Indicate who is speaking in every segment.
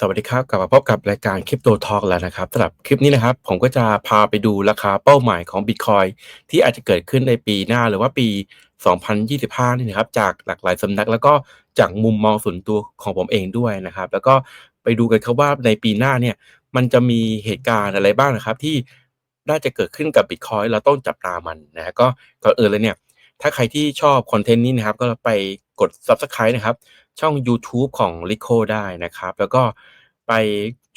Speaker 1: สวัสดีครับกลับมาพบกับรายการ Crypto Talk แล้วนะครับสำหรับคลิปนี้นะครับ ผมก็จะพาไปดูราคาเป้าหมายของบิตคอยที่อาจจะเกิดขึ้นในปีหน้าหรือว่าปี 2025 นี่นะครับ จากหลากหลายสำนัก แล้วก็จากมุมมองส่วนตัวของผมเองด้วยนะครับ แล้วก็ไปดูกันครับว่าในปีหน้าเนี่ย มันจะมีเหตุการณ์อะไรบ้างนะครับ ที่น่าจะเกิดขึ้นกับบิตคอยเราต้องจับตามันนะฮะก็ก่อนอื่นเลยเนี่ย ถ้าใครที่ชอบคอนเทนต์นี้นะครับ ก็ไปกด Subscribe นะครับ ช่องยูทูบของ Rico ได้นะครับ แล้วก็ไป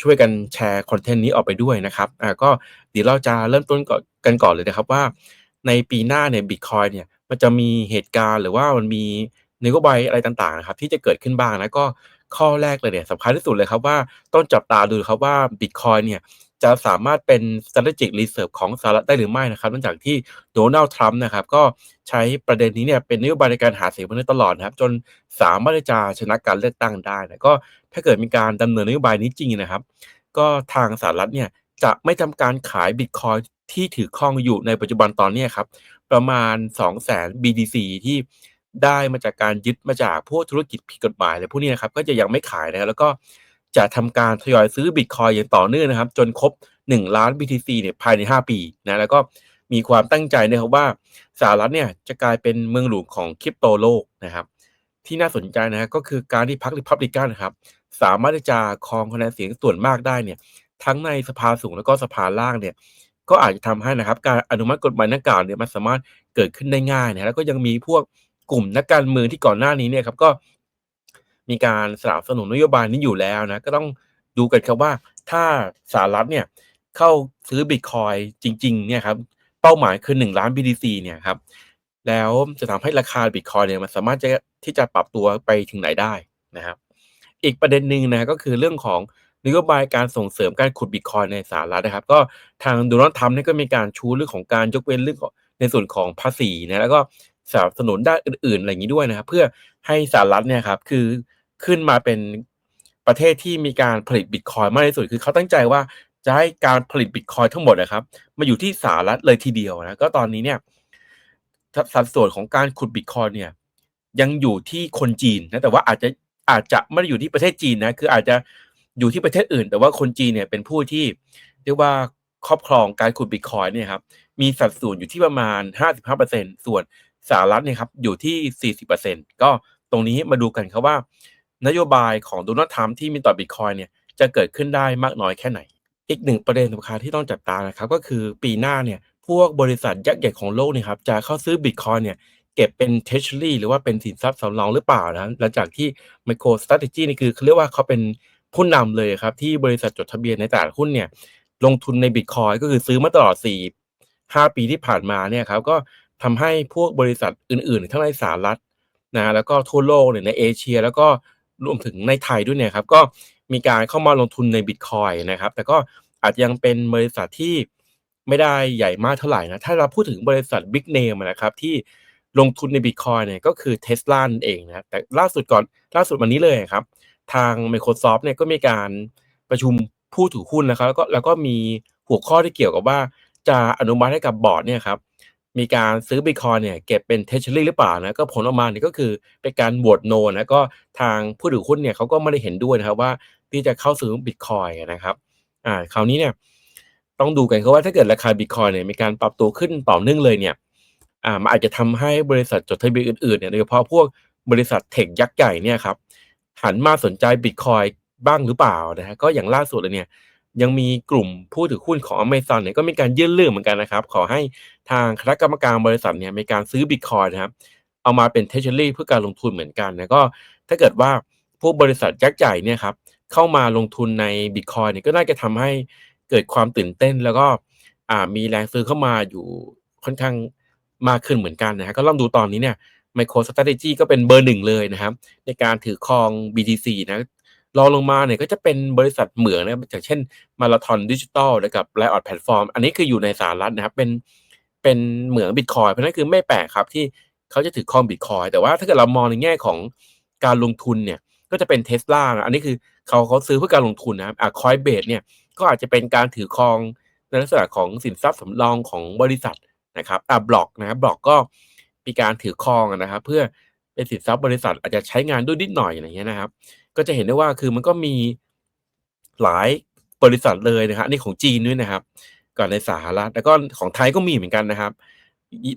Speaker 1: ช่วยกันแชร์คอนเทนต์นี้ออกไปด้วยนะครับอ่าก็เดี๋ยวเราจะเริ่มต้นก่อนกันก่อนเลยนะครับว่า ในปีหน้าเนี่ยบิตคอยเนี่ยมันจะมีเหตุการณ์หรือว่ามันมีนโยบายอะไรต่างๆนะครับที่จะเกิดขึ้นบ้างนะก็ข้อแรกเลยเนี่ยสำคัญที่สุดเลยครับว่าต้องจับตาดูครับว่าบิตคอยเนี่ย จะสามารถเป็น strategic reserve ของสหรัฐได้หรือไม่นะครับหลังจากที่โดนัลด์ทรัมป์นะครับก็ใช้ประเด็นนี้เนี่ยเป็นนโยบายในการหาเสียงมาโดยตลอดนะครับ จนสามารถจะชนะการเลือกตั้งได้นะก็ถ้าเกิดมีการดำเนินนโยบายนี้จริงนะครับ ก็ทางสหรัฐเนี่ยจะไม่ทำการขายบิตคอยที่ถือครองอยู่ในปัจจุบันตอนนี้ครับ ประมาณ 2 0 0 0 0 BTC ที่ได้มาจากการยึดมาจากพวกธุรกิจผิดกฎหมายอะไรพวกนี้นะครับก็จะยังไม่ขายนะแล้วก็ จะทำการทยอยซื้อบิตคอยอย่างต่อเนื่องนะครับ จนครบ 1 ล้าน BTC เนี่ยภายใน 5 ปีนะแล้วก็มีความตั้งใจนะครับว่าสหรัฐเนี่ยจะกลายเป็นเมืองหลวงของคริปโตโลกนะครับ ที่น่าสนใจนะก็คือการที่พรรคริพับลิกันนะครับ สามารถจะครองคะแนนเสียงส่วนมากได้เนี่ย ทั้งในสภาสูงแล้วก็สภาล่างเนี่ย ก็อาจจะทำให้นะครับ การอนุมัติกฎหมายนักกล่าวเนี่ยมันสามารถเกิดขึ้นได้ง่ายนะแล้วก็ยังมีพวกกลุ่มนักการเมืองที่ก่อนหน้านี้เนี่ยครับก็ มีการสนับสนุนนโยบายนี้อยู่แล้วนะก็ต้องดูกันครับว่าถ้าสหรัฐเนี่ยเข้าซื้อบิตคอยจริงๆเนี่ยครับเป้าหมายคือ 1 ล้าน BTC เนี่ยครับแล้วจะทำให้ราคาบิตคอยเนี่ยมันสามารถจะที่จะปรับตัวไปถึงไหนได้นะครับ อีกประเด็นหนึ่งนะก็คือเรื่องของนโยบายการส่งเสริมการขุดบิตคอยในสหรัฐนะครับ ก็ทางโดนัลด์ทรัมป์เนี่ยก็มีการชูเรื่องของการยกเว้นเรื่องของในส่วนของภาษีนะแล้วก็สนับสนุนด้านอื่นๆอะไรอย่างนี้ด้วยนะครับ เพื่อให้สหรัฐเนี่ยครับคือ ขึ้นมาเป็นประเทศที่มีการผลิตบิตคอยมากที่สุด คือเขาตั้งใจว่าจะให้การผลิตบิตคอยทั้งหมดนะครับ มาอยู่ที่สหรัฐเลยทีเดียวนะ ก็ตอนนี้เนี่ยสัดส่วนของการขุดบิตคอยเนี่ยยังอยู่ที่คนจีนนะแต่ว่าอาจจะอาจจะไม่ได้อยู่ที่ประเทศจีนนะคืออาจจะอยู่ที่ประเทศอื่น แต่ว่าคนจีนเนี่ยเป็นผู้ที่เรียกว่าครอบครองการขุดบิตคอยเนี่ยครับมีสัดส่วนอยู่ที่ประมาณ 55%ส่วนสหรัฐเนี่ยครับอยู่ที่ 40%ก็ตรงนี้มาดูกันครับว่า นโยบายของโดนัลด์ทรัมป์ที่มีต่อบิตคอยเนี่ยจะเกิดขึ้นได้มากน้อยแค่ไหน อีกหนึ่งประเด็นสำคัญที่ต้องจับตานะครับก็คือปีหน้าเนี่ยพวกบริษัทยักษ์ใหญ่ของโลกเนี่ยครับจะเข้าซื้อบิตคอยเนี่ยเก็บเป็น treasury หรือว่าเป็นสินทรัพย์สำรองหรือเปล่านะหลังจากที่ MicroStrategy นี่คือเขาเรียกว่าเขาเป็นผู้นำเลยครับที่บริษัทจดทะเบียนในตลาดหุ้นเนี่ยลงทุนในบิตคอยก็คือซื้อมาตลอด 4 5 ปีที่ผ่านมาเนี่ยครับก็ทำให้พวกบริษัทอื่น ๆ ทั้งในสหรัฐนะแล้วก็ทั่วโลกเนี่ยในเอเชีย แล้วก็ รวมถึงในไทยด้วยเนี่ยครับก็มีการเข้ามาลงทุนในบิตคอยนะครับ แต่ก็อาจจะยังเป็นบริษัทที่ไม่ได้ใหญ่มากเท่าไหร่นะ ถ้าเราพูดถึงบริษัทบิ๊กเนมนะครับที่ลงทุนในบิตคอยเนี่ยก็คือ Tesla นั่นเองนะ แต่ล่าสุดก่อนล่าสุดวันนี้เลยครับ ทาง Microsoft เนี่ยก็มีการประชุมผู้ถือหุ้นนะครับ แล้วก็แล้วก็มีหัวข้อที่เกี่ยวกับว่าจะอนุมัติให้กับบอร์ดเนี่ยครับ มีการซื้อบิตคอยเนี่ยเก็บเป็นเทเชอรี่หรือเปล่านะก็ผลออกมาเนี่ยก็คือเป็นการโหวตโนนะก็ทางผู้ถือหุ้นเนี่ยเขาก็ไม่ได้เห็นด้วยนะครับว่าที่จะเข้าซื้อบิตคอยนะครับอ่าคราวนี้เนี่ยต้องดูกันครับว่าถ้าเกิดราคาบิตคอยเนี่ยมีการปรับตัวขึ้นต่อเนื่องเลยเนี่ยอ่ามันอาจจะทำให้บริษัทจดทะเบียนอื่นๆเนี่ยโดยเฉพาะพวกบริษัทเทคยักษ์ใหญ่เนี่ยครับหันมาสนใจบิตคอยบ้างหรือเปล่านะฮะก็อย่างล่าสุดเลยเนี่ย ยังมีกลุ่มผู้ถือหุ้นของ Amazon เนี่ยก็มีการยื่นเรื่องเหมือนกันนะครับ ขอให้ทางคณะกรรมการบริษัทเนี่ยมีการซื้อบิตคอยนะครับ เอามาเป็นเทเชอรี่เพื่อการลงทุนเหมือนกันนะก็ถ้าเกิดว่าพวกบริษัทยักษ์ใหญ่เนี่ยครับเข้ามาลงทุนในบิตคอยเนี่ยก็น่าจะทำให้เกิดความตื่นเต้นแล้วก็มีแรงซื้อเข้ามาอยู่ค่อนข้างมากขึ้นเหมือนกันนะฮะก็ลองดูตอนนี้เนี่ย MicroStrategy ก็เป็นเบอร์หนึ่งเลยนะครับ ในการถือครอง BTC นะ รองลงมาเนี่ยก็จะเป็นบริษัทเหมืองนะอย่างเช่นมาราธอนดิจิตอลกับไลออดแพลตฟอร์ม อันนี้คืออยู่ในสหรัฐนะครับ เป็นเป็นเหมืองบิตคอยเพราะนั้นคือไม่แปลกครับที่เขาจะถือครองบิตคอยแต่ว่าถ้าเกิดเรามองในแง่ของการลงทุนเนี่ยก็จะเป็นเทสลาอันนี้คือเขาเขาซื้อเพื่อการลงทุนนะครับอะคอยเบสเนี่ยก็อาจจะเป็นการถือครองในลักษณะของสินทรัพย์สำรองของบริษัทนะครับอะบล็อกนะครับบล็อกก็มีการถือครองนะครับ เพื่อเป็นสินทรัพย์บริษัทอาจจะใช้งานด้วยนิดหน่อยอย่างเงี้ยนะครับ ก็จะเห็นได้ว่าคือมันก็มีหลายบริษัทเลยนะครับนนี้ของจีนด้วยนะครับ ก่อนในสหรัฐแล้วก็ของไทยก็มีเหมือนกันนะครับ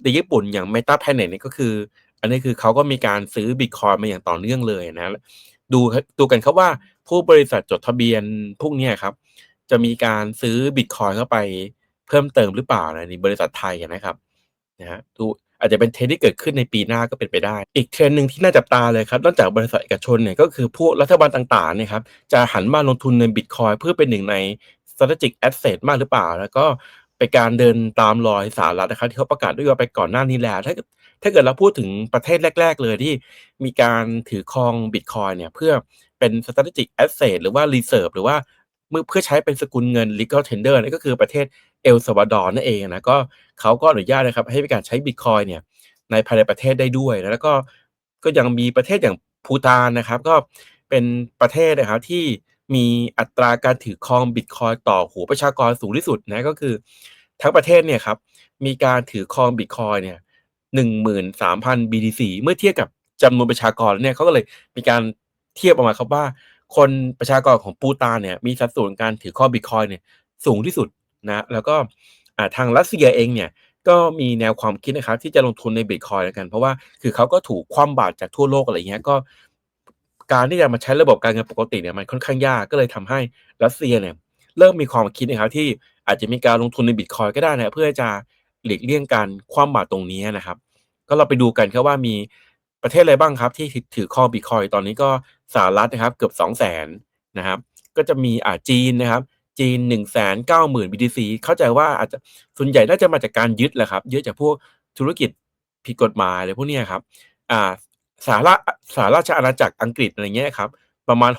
Speaker 1: ในญี่ปุ่นอย่าง Meta Planet เนี่ยก็คือ อันนี้คือเขาก็มีการซื้อบิตคอยมาอย่างต่อเนื่องเลยนะดูครับดูกันครับว่าผู้บริษัทจดทะเบียนพวกนี้ครับ จะมีการซื้อบิตคอยเข้าไปเพิ่มเติมหรือเปล่านะในบริษัทไทยนะครับนะฮะดู อาจจะเป็นเทรนที่เกิดขึ้นในปีหน้าก็เป็นไปได้ อีกเทรนหนึ่งที่น่าจับตาเลยครับนอกจากบริษัทเอกชนเนี่ยก็คือพวกรัฐบาลต่างๆเนี่ยครับจะหันมาลงทุนในบิตคอยเพื่อเป็นหนึ่งใน strategic asset มากหรือเปล่า แล้วก็เป็นการเดินตามรอยสหรัฐนะครับ ที่เขาประกาศนโยบาไปก่อนหน้านี้แล้วถ้าถ้าเกิดเราพูดถึงประเทศแรก ๆ เลยที่มีการถือครองบิตคอยเนี่ยเพื่อเป็น strategic asset หรือว่า reserve หรือว่าเมื่อเพื่อใช้เป็นสกุลเงิน legal tender นั่นก็คือประเทศ เอลซัลวาดอร์นั่นเองนะก็เขาก็อนุญาตนะครับให้มีการใช้บิตคอยเนี่ยในภายในประเทศได้ด้วยนะแล้วก็ก็ยังมีประเทศอย่างภูฏานนะครับ ก็เป็นประเทศนะครับที่มีอัตราการถือครองบิตคอยต่อหัวประชากรสูงที่สุดนะก็คือ ทั้งประเทศเนี่ยครับมีการถือครองบิตคอยเนี่ยหนึ่งหมื่นสามพัน BTC เมื่อเทียบกับจำนวนประชากรเนี่ยเขาก็เลยมีการเทียบออกมาครับว่า คนประชากรของปูตานเนี่ยมีสัดส่วนการถือครองบิตคอยเนี่ยสูงที่สุด นะแล้วก็ทางรัสเซียเองเนี่ยก็มีแนวความคิดนะครับ ที่จะลงทุนในบิตคอยน์แล้วกัน เพราะว่าคือเขาก็ถูกคว่ำบาตรจากทั่วโลกอะไรเงี้ยก็ การที่จะมาใช้ระบบการเงินปกติเนี่ยมันค่อนข้างยากก็เลยทำให้รัสเซียเนี่ยเริ่มมีความคิดนะครับที่อาจจะมีการลงทุนในบิตคอยก็ได้นะเพื่อจะหลีกเลี่ยงการคว่ำบาตรตรงนี้นะครับ ก็เราไปดูกันครับว่ามีประเทศอะไรบ้างครับ ที่ถือครองบิตคอยตอนนี้ก็สหรัฐนะครับ เกือบ2 0 0 0 0 0นะครับ ก็จะมีอ่าจีนนะครับ จีน 1 9 0 0 0 0 BTC เข้าใจว่าอาจจะส่วนใหญ่น่าจะมาจากการยึดแหละครับยึดจากพวกธุรกิจผิดกฎหมายอะไรพวกนี้ครับ อ่าสหราสหราชอาณาจักรอังกฤษอะไรเงี้ยครับ ประมาณ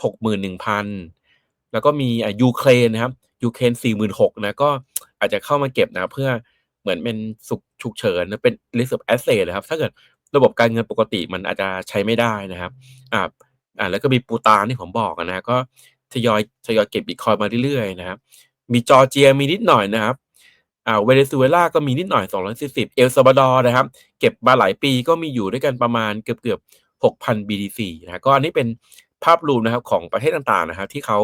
Speaker 1: 61,000 แล้วก็มีอ่ายูเครนนะครับยูเครน46,000นะก็อาจจะเข้ามาเก็บนะเพื่อเหมือนเป็นสุขฉุกเฉินนะเป็น reserve asset นะครับ ถ้าเกิดระบบการเงินปกติมันอาจจะใช้ไม่ได้นะครับอ่าอ่าแล้วก็มีปูตานที่ผมบอกนะก็ ทยอยทยอยเก็บบิตคอยมาเรื่อยๆนะครับ มีจอร์เจียมีนิดหน่อยนะครับอ่าเวเนซุเอลาก็มีนิดหน่อย 240 เอลซัลวาดอร์นะครับ เก็บมาหลายปีก็มีอยู่ด้วยกันประมาณเกือบเกือบ6,000 BTC นะก็อันนี้เป็นภาพรวมนะครับของประเทศต่างๆนะครับ ที่เขา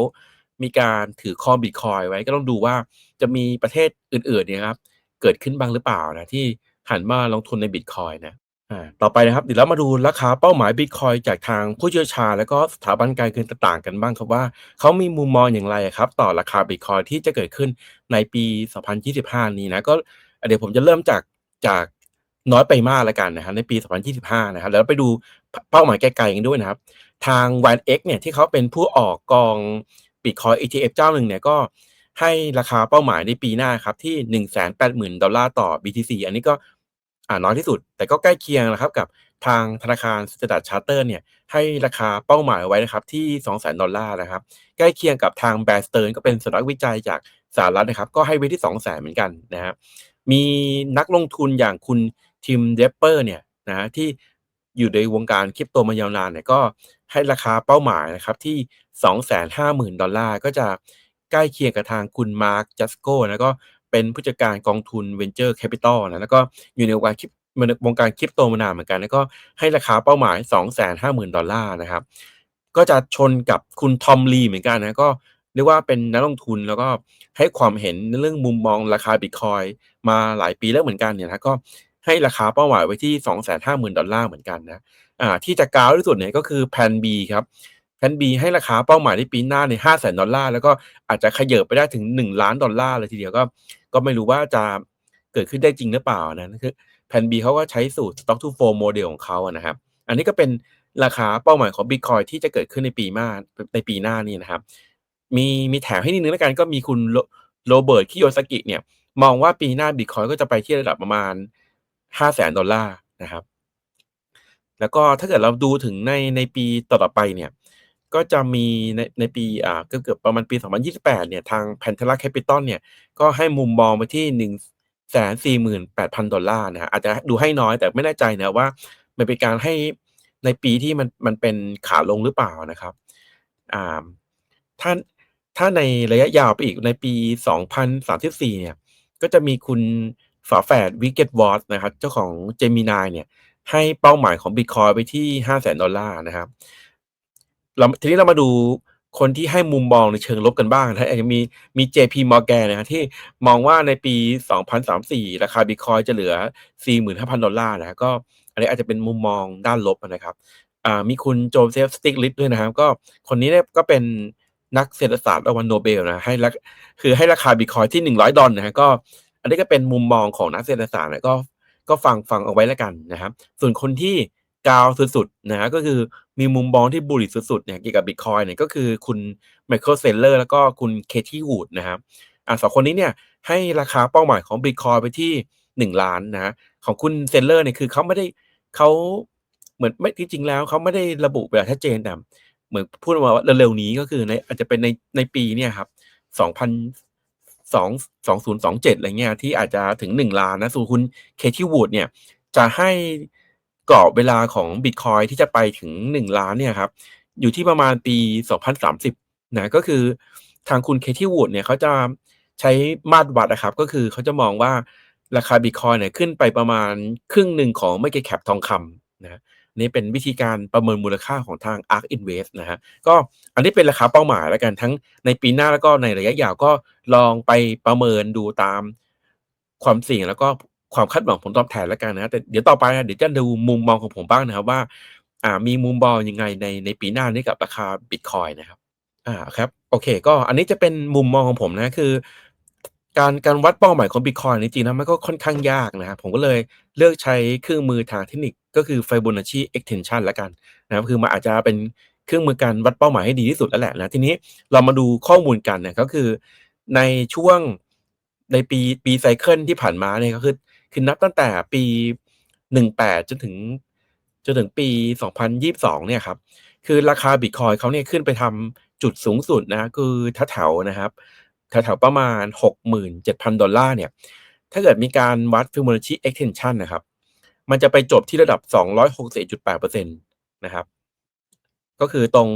Speaker 1: มีการถือครองบิตคอยไว้ก็ต้องดูว่าจะมีประเทศอื่นๆเนี่ยครับเกิดขึ้นบ้างหรือเปล่านะที่หันมาลงทุนในบิตคอยนะ อ่า ต่อไปนะครับ เดี๋ยวเรามาดูราคาเป้าหมายบิตคอยจากทางผู้เชี่ยวชาญ แล้วก็สถาบันการเงินต่าง ๆ กันบ้างครับว่า เขามีมุมมองอย่างไรครับ ต่อราคาบิตคอยที่จะเกิดขึ้นในปี 2025 นี้นะ ก็เดี๋ยวผมจะเริ่มจาก จากน้อยไปมากแล้วกันนะครับ ในปี 2025 นะครับ แล้วไปดูเป้าหมายไกล ๆ กันด้วยนะครับ ทาง YNX เนี่ย ที่เขาเป็นผู้ออกกองบิตคอย ETF เจ้าหนึ่งเนี่ย ก็ให้ราคาเป้าหมายในปีหน้าครับที่ 180,000 ดอลลาร์ต่อ BTC อันนี้ก็ อ่าน้อยที่สุด แต่ก็ใกล้เคียงนะครับกับทางธนาคาร Standard Charter เนี่ยให้ราคาเป้าหมายไว้นะครับที่ 200,000ดอลลาร์นะครับใกล้เคียงกับทาง Bear Stearns ก็เป็นสำนักวิจัยจากสหรัฐนะครับ ก็ให้ไว้ที่ 200,000เหมือนกันนะครับมีนักลงทุนอย่างคุณทิมเดปเปอร์เนี่ยนะฮะที่อยู่ในวงการคริปโตมายาวนานเนี่ยก็ให้ราคาเป้าหมายนะครับที่ 250,000 ดอลลาร์ก็จะใกล้เคียงกับทางคุณมาร์คจัสโกแล้วก็ เป็นผู้จัดการกองทุน Venture Capital นะแล้วก็อยู่ในวงการคริปวงการคริปโตมานานเหมือนกัน แล้วก็ให้ราคาเป้าหมาย 250,000 ดอลลาร์นะครับ ก็จะชนกับคุณทอมลีเหมือนกันนะก็เรียกว่าเป็นนักลงทุนแล้วก็ให้ความเห็นในเรื่องมุมมองราคาบิตคอยมาหลายปีแล้วเหมือนกันเนี่ยนะก็ให้ราคาเป้าหมายไว้ที่ 250,000 ดอลลาร์เหมือนกันนะอ่าที่จะกาวที่สุดเนี่ยก็คือแพน B ครับแพน B ให้ราคาเป้าหมายในปีหน้าใน500,000 ดอลลาร์แล้วก็อาจจะขยับไปได้ถึง 1 ล้านดอลลาร์เลยทีเดียวก็ ก็ไม่รู้ว่าจะเกิดขึ้นได้จริงหรือเปล่านะคือแพน B เขาก็ใช้สูตร stock to flow โมเดลของเขาอะนะครับ อันนี้ก็เป็นราคาเป้าหมายของ Bitcoin ที่จะเกิดขึ้นในปีหน้าในปีหน้านี้นะครับ มีมีแถมให้นิดนึงแล้วกันก็มีคุณโรเบิร์ตคิโยซากิเนี่ยมองว่าปีหน้า Bitcoin ก็จะไปที่ระดับประมาณ 500,000ดอลลาร์นะครับ แล้วก็ถ้าเกิดเราดูถึงในในปีต่อๆไปเนี่ย ก็จะมีในในปีอ่าเกือบๆประมาณปี 2028 เนี่ย ทาง Pantera Capital เนี่ย ก็ให้มุมมองไปที่ 148,000 ดอลลาร์นะฮะอาจจะดูให้น้อยแต่ไม่แน่ใจนะว่า มันเป็นการให้ในปีที่มันมันเป็นขาลงหรือเปล่านะครับอ่าถ้าถ้าในระยะยาวไปอีกในปี 2034 เนี่ย ก็จะมีคุณฝาแฝดวิกเก็ตวอตนะครับ เจ้าของ Gemini เนี่ย ให้เป้าหมายของ Bitcoin ไปที่ 500,000 ดอลลาร์นะครับ เราทีนี้เรามาดูคนที่ให้มุมมองในเชิงลบกันบ้างนะครับอาจจะมีมี JP Morgan นะครับที่มองว่าในปี 2034 ราคาบิตคอยน์จะเหลือ 45,000 ดอลลาร์นะครับก็อันนี้อาจจะเป็นมุมมองด้านลบนะครับอ่ามีคุณโจเซฟสติกลิ t ด้วยนะครับ ก็คนนี้เนี่ยก็เป็นนักเศรษฐศาสตร์รางวัลโนเบลนะให้ราคือให้ราคาบิตคอยน์ที่ 100 ดอลนะครับก็ อันนี้ก็เป็นมุมมองของนักเศรษฐศาสตร์นะก็ก็ฟังฟังเอาไว้แล้วกันนะครับ ส่วนคนที่ กาวสุดๆนะก็คือมีมุมมองที่บูลลิชสุดๆเนี่ยเกี่ยวกับบิตคอยเนี่ยก็คือคุณไมเคิลเซลเลอร์แล้วก็คุณเคที่วูดนะครับอ่าสองคนนี้เนี่ยให้ราคาเป้าหมายของบิตคอยไปที่หนึ่งล้านนะของคุณเซลเลอร์เนี่ยคือเขาไม่ได้เขาเหมือนไม่ที่จริงแล้วเขาไม่ได้ระบุแบบชัดเจนแต่เหมือนพูดมาว่าเร็วๆนี้ก็คือในอาจจะเป็นในในปีเนี่ยครับสองพันสองสองศูนย์สองเจ็ดอะไรเงี้ยที่อาจจะถึงหนึ่งล้านนะส่วนคุณเคที่วูดเนี่ยจะให้ กรอบเวลาของบิตคอยที่จะไปถึงหนึ่งล้านเนี่ยครับอยู่ที่ประมาณปีสองพันสามสิบนะก็คือทางคุณเคที่วูดเนี่ยเขาจะใช้มาตรวัดนะครับ ก็คือเขาจะมองว่าราคาบิตคอยเนี่ยขึ้นไปประมาณครึ่งหนึ่งของไม่เกแคปทองคำนะนี่เป็นวิธีการประเมินมูลค่าของทาง ARK Invest นะฮะก็อันนี้เป็นราคาเป้าหมายแล้วกันทั้งในปีหน้าแล้วก็ในระยะยาวก็ลองไปประเมินดูตามความเสี่ยงแล้วก็ ความคาดหวังผลตอบแทนแล้วกันนะแต่เดี๋ยวต่อไปเดี๋ยวจะดูมุมมองของผมบ้างนะครับว่าอ่ามีมุมมองยังไงในในปีหน้านี้กับราคาบิตคอยนะครับอ่าครับโอเค ก็อันนี้จะเป็นมุมมองของผมนะคือ การการวัดเป้าหมายของบิตคอยจริงๆนะมันก็ค่อนข้างยากนะครับผมก็เลยเลือกใช้เครื่องมือทางเทคนิคก็คือ Fibonacci extension แล้วกันนะครับคือมันอาจจะเป็นเครื่องมือการวัดเป้าหมายให้ดีที่สุดแล้วแหละนะทีนี้เรามาดูข้อมูลกันนะก็คือในช่วงในปีปีไซเคิลที่ผ่านมาเนี่ยก็คือ คือนับตั้งแต่ปี 18 จนถึงจนถึงปี 2022 เนี่ยครับ คือราคาบิตคอยเขาเนี่ยขึ้นไปทำจุดสูงสุดนะ คือแถวๆนะครับแถวๆประมาณ 67,000 ดอลลาร์เนี่ย ถ้าเกิดมีการวัด Fibonacci extension นะครับ มันจะไปจบที่ระดับ 261.8%นะครับ ก็คือตรง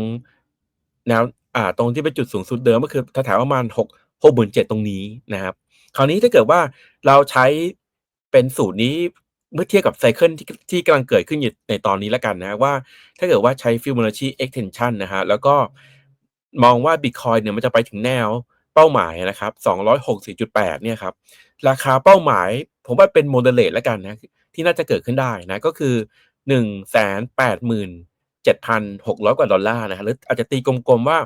Speaker 1: แนวอ่าตรงที่เป็นจุดสูงสุดเดิมก็คือแถวๆประมาณ 6 67,000ตรงนี้นะครับ คราวนี้ถ้าเกิดว่าเราใช้ เป็นสูตรนี้เมื่อเทียบกับไซเคิลที่ที่กำลังเกิดขึ้นอยู่ในตอนนี้แล้วกันนะว่า ถ้าเกิดว่าใช้ Fibonacci extension นนะฮะแล้วก็มองว่า Bitcoin เนี่ยมันจะไปถึงแนวเป้าหมายนะครับ264.8เนี่ยครับ ราคาเป้าหมายผมว่าเป็นโมเดเลตแล้วกันนะที่น่าจะเกิดขึ้นได้นะก็คือ 1 8 7 6 0 0 กว่าดอลลาร์นะหรืออาจจะตีกลมๆว่า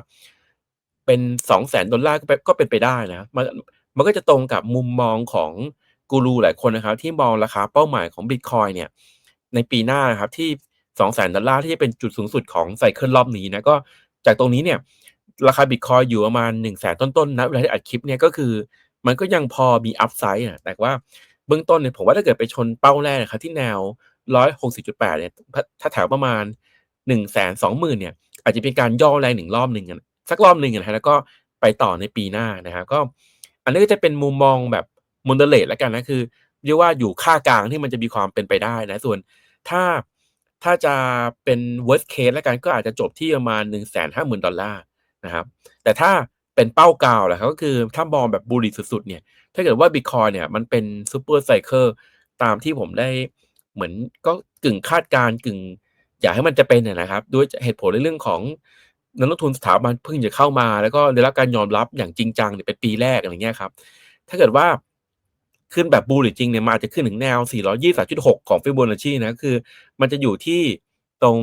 Speaker 1: เป็น 2 0 0 0 0 0 ดอลลาร์ก็เป็นไปได้นะมันมันก็จะตรงกับมุมมองของ กูรูหลายคนนะครับ ที่มองราคาเป้าหมายของบิตคอยเนี่ย ในปีหน้านะครับที่2 0 0 0 0 0ดอลลาร์ที่จะเป็นจุดสูงสุดของไซเคิลรอบนี้นะก็จากตรงนี้เนี่ยราคาบิตคอยอยู่ประมาณ1 0 0 0 0แสนต้นๆนะเวลาที่อัดคลิปเนี่ยก็คือ มันก็ยังพอมีอัพไซด์อะแต่ว่าเบื้องต้นเนี่ยผมว่าถ้าเกิดไปชนเป้าแรกนะครับที่แนว 160.8เนี่ยถ้าแถวประมาณ1 2 0 0 0 0เนี่ยอาจจะเป็นการย่อแรงหนึ่งรอบหนึ่งสักรอบหนึ่งนะฮะแล้วก็ไปต่อในปีหน้านะครับก็อันนี้ก็จะเป็นมุมมองแบบ มอนเดเลตแล้วกันนะคือเรียกว่าอยู่ค่ากลางที่มันจะมีความเป็นไปได้นะส่วนถ้าถ้าจะเป็น worst case แล้วกันก็อาจจะจบที่ประมาณ 1 5 0 0 0 0 ดอลลาร์นะครับแต่ถ้าเป็นเป้ากาวแหละครับก็คือถ้ามองแบบบูริสุดๆเนี่ยถ้าเกิดว่าบิตคอยเนี่ยมันเป็นซูเปอร์ไซเคิลตามที่ผมได้เหมือนก็กึ่งคาดการกึ่งอยากให้มันจะเป็นนะครับ ด้วยเหตุผลในเรื่องของนักลงทุนสถาบันเพิ่งจะเข้ามา แล้วก็ได้รับการยอมรับอย่างจริงจังเนี่ยเป็นปีแรกอะไรเงี้ยครับ ถ้าเกิดว่า ขึ้นแบบบูลจริงเนี่ยมาจะขึ้นถึงแนว 423.6 ของฟิโบนัชชีนะคือ มันจะอยู่ที่ตรง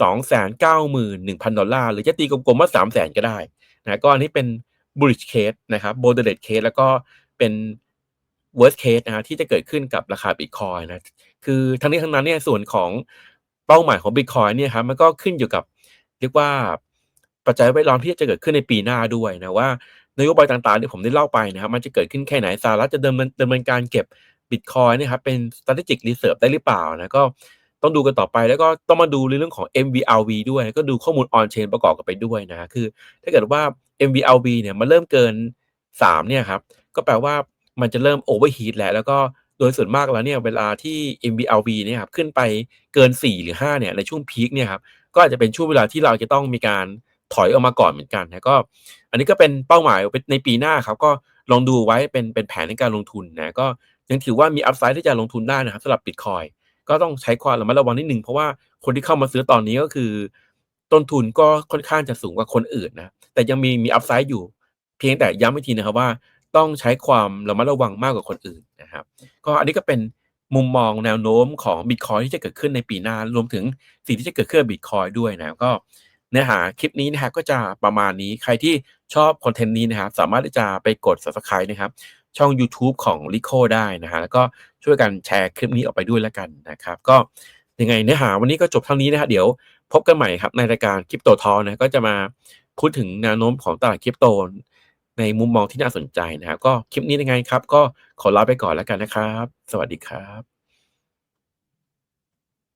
Speaker 1: 291,000 ดอลลาร์ หรือจะตีกลมๆว่า 300,000 ก็ได้นะก็อันนี้เป็น bullish case นะครับ moderate case แล้วก็เป็น worst case นะที่จะเกิดขึ้นกับราคาบิตคอยนะคือทั้งนี้ทั้งนั้นเนี่ยส่วนของเป้าหมายของบิตคอยเนี่ยครับมันก็ขึ้นอยู่กับเรียกว่าปัจจัยแวดล้อมที่จะเกิดขึ้นในปีหน้าด้วยนะว่า นโยบายต่างๆที่ผมได้เล่าไปนะครับมันจะเกิดขึ้นแค่ไหนสหรัฐจะดำเนินดำเนินการเก็บบิตคอยนี่ครับเป็น strategic reserve ได้หรือเปล่านะก็ต้องดูกันต่อไปแล้วก็ต้องมาดูเรื่องของ MVRV ด้วย ก็ดูข้อมูล on chain ประกอบกันไปด้วยนะคือ ถ้าเกิดว่า MVRV เนี่ยมันเริ่มเกิน 3 เนี่ยครับก็แปลว่ามันจะเริ่ม overheat แล้วแล้วก็โดยส่วนมากแล้วเนี่ยเวลาที่ MVRV เนี่ยครับขึ้นไปเกิน 4 หรือ 5 เนี่ยในช่วงพีคเนี่ยครับก็อาจจะเป็นช่วงเวลาที่เราจะต้องมีการ ถอยออกมาก่อนเหมือนกันนะก็ อันนี้ก็เป็นเป้าหมายในปีหน้าครับก็ลองดูไว้เป็นเป็นแผนในการลงทุนนะก็ยังถือว่ามีอัพไซด์ที่จะลงทุนได้นะครับสำหรับบิตคอยก็ต้องใช้ความระมัดระวังนิดนึงเพราะว่าคนที่เข้ามาซื้อตอนนี้ก็คือ ต้นทุนก็ค่อนข้างจะสูงกว่าคนอื่นนะแต่ยังมีมี upside อยู่ เพียงแต่ย้ำอีกทีนะครับว่า ต้องใช้ความระมัดระวังมากกว่าคนอื่นนะครับ ก็อันนี้ก็เป็นมุมมองแนวโน้มของบิตคอยที่จะเกิดขึ้นในปีหน้ารวมถึงสิ่งที่จะเกิดขึ้นบิตคอยด้วยนะก็ เนื้อหาคลิปนี้นะครับก็จะประมาณนี้ใครที่ชอบคอนเทนต์นี้นะครับสามารถที่จะไปกด Subscribe นะครับช่องยูทูบของ Rico ได้นะฮะแล้วก็ช่วยกันแชร์คลิปนี้ออกไปด้วยแล้วกันนะครับ ก็ยังไงเนื้อหาวันนี้ก็จบเท่านี้นะครับเดี๋ยวพบกันใหม่ครับในรายการ Crypto Talk นะก็จะมาพูดถึงแนวโน้มของตลาด Crypto ในมุมมองที่น่าสนใจนะครับก็คลิปนี้ยังไงครับ ก็ขอลาไปก่อนแล้วกันนะครับ สวัสดีครับ